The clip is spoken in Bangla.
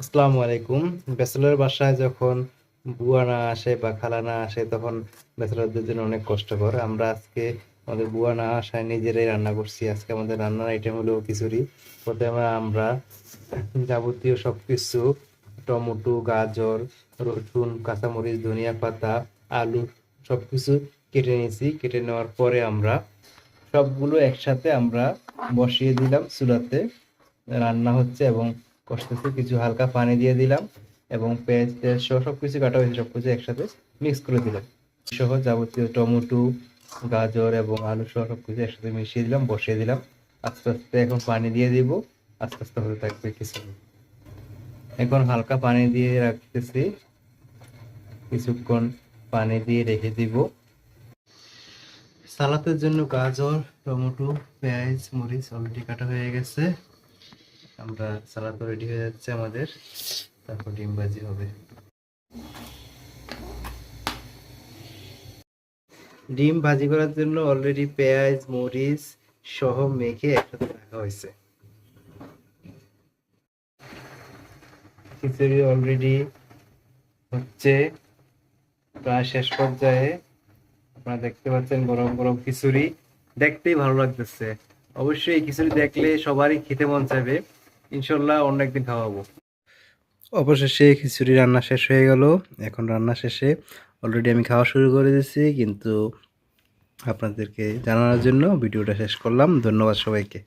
আসসালামু আলাইকুম। ব্যাচেলর বাসায় যখন বুয়া না আসে বা খালা না আসে, তখন ব্যাচেলরদের জন্য অনেক কষ্টকর। আমরা আজকে আমাদের বুয়া না আসায় নিজেরাই রান্না করছি। আজকে আমাদের রান্নার আইটেম হলো খিচুড়ি। প্রথমে আমরা যাবতীয় সবকিছু, টমেটো, গাজর, রসুন, কাঁচামরিচ, ধনিয়া পাতা, আলু সবকিছু কেটে নিয়েছি। কেটে নেওয়ার পরে আমরা সবগুলো একসাথে আমরা বসিয়ে দিলাম চুলাতে। রান্না হচ্ছে এবং কষতেছে কিছু হালকা পানি দিয়ে দিলাম এবং পেঁয়াজ টেয়াজ সহ সব কিছু কাটা হয়েছে সব কিছু একসাথে মিক্স করে দিলাম। সহ যাবতীয় টমেটো, গাজর এবং আলু সহ সব কিছু একসাথে মিশিয়ে দিলাম, বসিয়ে দিলাম। আস্তে আস্তে এখন পানি দিয়ে দিব, আস্তে আস্তে হতে থাকবে কিছু এখন হালকা পানি দিয়ে রাখতেছি। কিছুক্ষণ পানি দিয়ে রেখে দিব। সালাতের জন্য গাজর, টমেটো, পেঁয়াজ, মরিচ অলরেডি কাটা হয়ে গেছে। আমরা সালাদ রেডি হয়ে যাচ্ছে আমাদের। তারপর ডিম ভাজি হবে। ডিম ভাজি করার জন্য অলরেডি পেঁয়াজ, মরিচ সহ মেখে একসাথে রাখা হয়েছে। খিচুড়ি অলরেডি হচ্ছে। প্রায় শেষ পর্যায়ে। আপনারা দেখতে পাচ্ছেন গরম গরম খিচুড়ি। দেখতেই ভালো লাগতেছে। অবশ্যই এই খিচুড়ি দেখলে সবারই খেতে মন চাইবে। ইনশাল্লাহ অন্য একদিন খাওয়াবো। অবশেষে খিচুড়ি রান্না শেষ হয়ে গেল। এখন রান্না শেষে অলরেডি আমি খাওয়া শুরু করে দিয়েছি, কিন্তু আপনাদেরকে জানানোর জন্য ভিডিওটা শেষ করলাম। ধন্যবাদ সবাইকে।